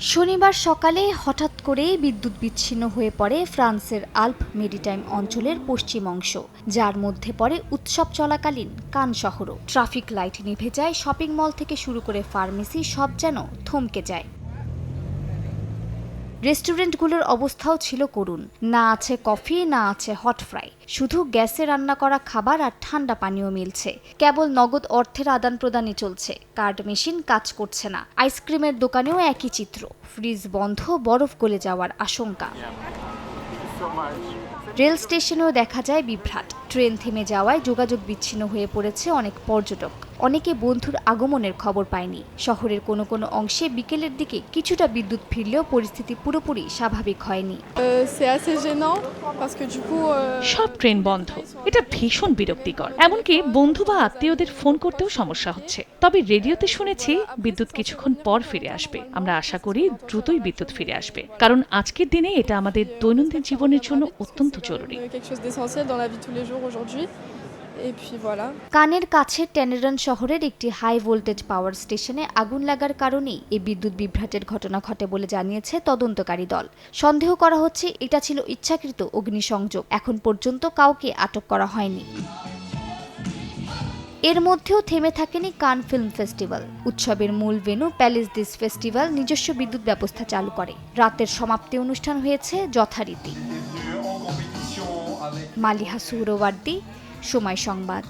শনিবার সকালে হঠাৎ করে বিদ্যুৎ বিচ্ছিন্ন হয়ে পড়ে ফ্রান্সের আল্প মেডিটাইম অঞ্চলের পশ্চিম অংশ, যার মধ্যে পড়ে উৎসব চলাকালীন কান শহরও। ট্রাফিক লাইট নিভে যায়, শপিং মল থেকে শুরু করে ফার্মেসি সব যেন থমকে যায়। রেস্টুরেন্টগুলোর অবস্থাও ছিল করুণ। না আছে কফি, না আছে হট ফ্রাই। শুধু গ্যাসে রান্না করা খাবার আর ঠান্ডা পানীয় মিলছে। কেবল নগদ অর্থের আদান প্রদানই চলছে। কার্ড মেশিন কাজ করছে না। আইসক্রিমের দোকানেও একই চিত্র। ফ্রিজ বন্ধ, বরফ গলে যাওয়ার আশঙ্কা। রেল স্টেশনেও দেখা যায় বিভ্রাট। ট্রেন থেমে যাওয়ায় যোগাযোগ বিচ্ছিন্ন হয়ে পড়েছে অনেক পর্যটক। অনেকে বন্ধুর আগমনের খবর পায়নি। শহরের কোনো কোনো অংশে বিকেলের দিকে কিছুটা বিদ্যুৎ ফিরলেও পরিস্থিতি পুরোপুরি স্বাভাবিক হয়নি। Euh, euh, সব ট্রেন বন্ধ। এটা ভীষণ বিরক্তিকর। এমনকি বন্ধু বা আত্মীয়দের ফোন করতেও সমস্যা হচ্ছে। তবে রেডিওতে শুনেছি বিদ্যুৎ কিছুক্ষণ পর ফিরে আসবে। আমরা আশা করি দ্রুতই বিদ্যুৎ ফিরে আসবে। কারণ আজকের দিনে এটা আমাদের দৈনন্দিন জীবনের জন্য অত্যন্ত জরুরি। Quelque chose d'essentiel dans la vie de tous les jours aujourd'hui. Et puis voilà. কানের কাছে টেনেরন শহরের একটি হাই ভোল্টেজ পাওয়ার স্টেশনে আগুন লাগার কারণেই এই বিদ্যুৎ বিভ্রাটের ঘটনা ঘটে বলে জানিয়েছে তদন্তকারী দল। সন্দেহ করা হচ্ছে এটা ছিল ইচ্ছাকৃত অগ্নিসংযোগ। এখন পর্যন্ত কাউকে আটক করা হয়নি। এর মধ্যেও থেমে থাকেনি কান ফিল্ম ফেস্টিভ্যাল। উৎসবের মূল ভেন্যু প্যালেস দিস ফেস্টিভ্যাল নিজস্ব বিদ্যুৎ ব্যবস্থা চালু করে। রাতের সমাপ্তি অনুষ্ঠান হয়েছে যথারীতি। মালিহা সুরবর্তী সময় সংবাদ।